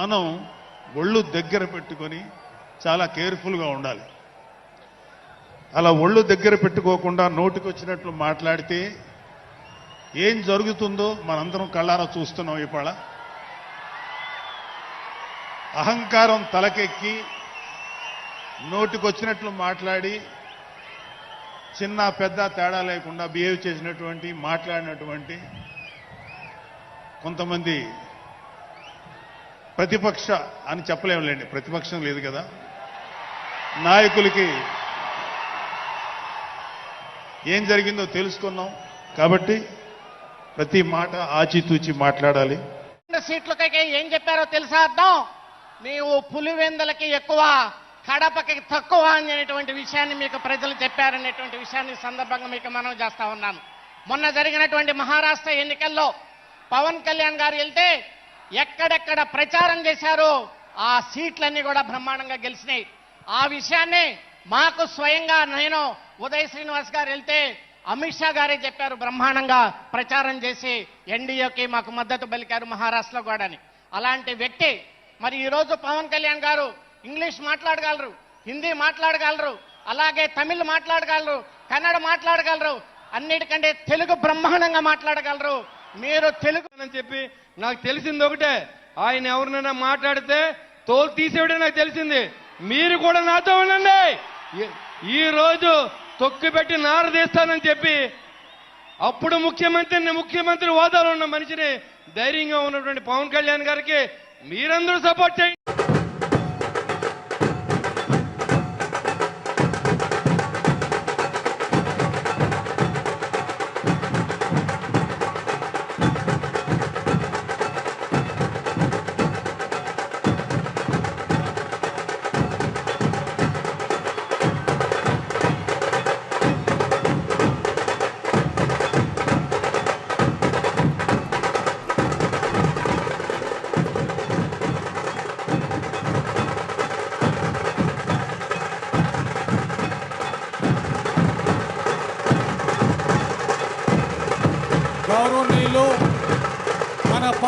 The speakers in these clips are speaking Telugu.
మనం ఒళ్ళు దగ్గర పెట్టుకొని చాలా కేర్ఫుల్గా ఉండాలి. అలా ఒళ్ళు దగ్గర పెట్టుకోకుండా నోటికి వచ్చినట్లు మాట్లాడితే ఏం జరుగుతుందో మనందరం కళ్ళారా చూస్తున్నాం ఇవాళ. అహంకారం తలకెక్కి నోటికొచ్చినట్లు మాట్లాడి చిన్న పెద్ద తేడా లేకుండా బిహేవ్ చేసినటువంటి మాట్లాడినటువంటి కొంతమంది ప్రతిపక్ష అని చెప్పలేములేండి ప్రతిపక్షం లేదు కదా. నాయకులకి ఏం జరిగిందో తెలుసుకున్నాం. కాబట్టి ప్రతి మాట ఆచితూచి మాట్లాడాలి. సీట్లకైతే ఏం చెప్పారో తెలుసా అర్థం? నీవు పులివెందులకి ఎక్కువ కడపకి తక్కువ అనేటువంటి విషయాన్ని మీకు ప్రజలు చెప్పారనేటువంటి విషయాన్ని సందర్భంగా మీకు మనం చేస్తా ఉన్నాను. మొన్న జరిగినటువంటి మహారాష్ట్ర ఎన్నికల్లో పవన్ కళ్యాణ్ గారు వెళ్తే ఎక్కడెక్కడ ప్రచారం చేశారో ఆ సీట్లన్నీ కూడా బ్రహ్మాండంగా గెలిచినాయి. ఆ విషయాన్ని మాకు స్వయంగా నేను ఉదయ్ శ్రీనివాస్ గారు వెళ్తే అమిత్ షా గారే చెప్పారు బ్రహ్మాండంగా ప్రచారం చేసి ఎన్డీఏకి మాకు మద్దతు పలికారు మహారాష్ట్రలో కూడాని. అలాంటి వ్యక్తి మరి ఈరోజు పవన్ కళ్యాణ్ గారు ఇంగ్లీష్ మాట్లాడగలరు హిందీ మాట్లాడగలరు అలాగే తమిళ్ మాట్లాడగలరు కన్నడ మాట్లాడగలరు అన్నిటికంటే తెలుగు బ్రహ్మాండంగా మాట్లాడగలరు. మీరు తెలుగు అని చెప్పి నాకు తెలిసింది ఒకటే. ఆయన ఎవరినైనా మాట్లాడితే తోలు తీసేవిడే నాకు తెలిసింది. మీరు కూడా నాతో ఉండండి. ఈ- రోజు తొక్కి పెట్టి నార తీస్తానని చెప్పి అప్పుడు ముఖ్యమంత్రిని ముఖ్యమంత్రి హోదాలో ఉన్న మనిషిని ధైర్యంగా ఉన్నటువంటి పవన్ కళ్యాణ్ గారికి మీరందరూ సపోర్ట్ చేయండి.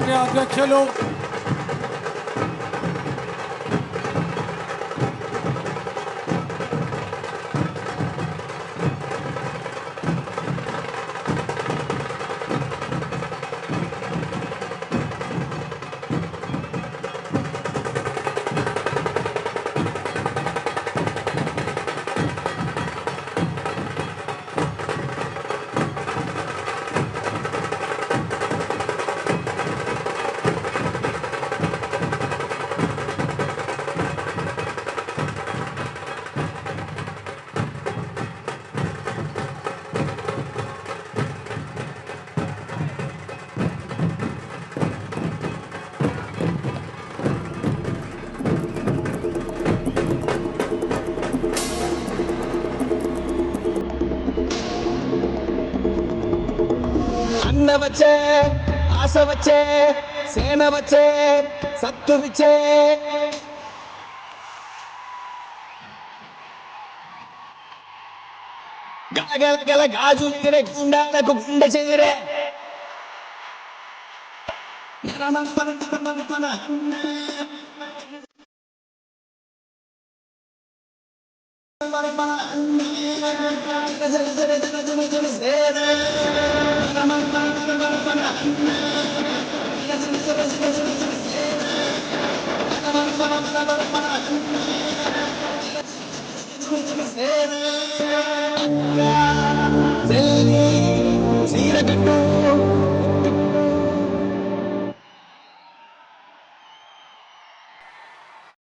अपने अच्छे लोग। అన్న వచ్చే ఆశ వచ్చే సేన వచ్చే సత్తు విచ్చే గలగల గల గాజు ఎగిరే గుండాలకు గుండె చెదిరే మన Seni, sira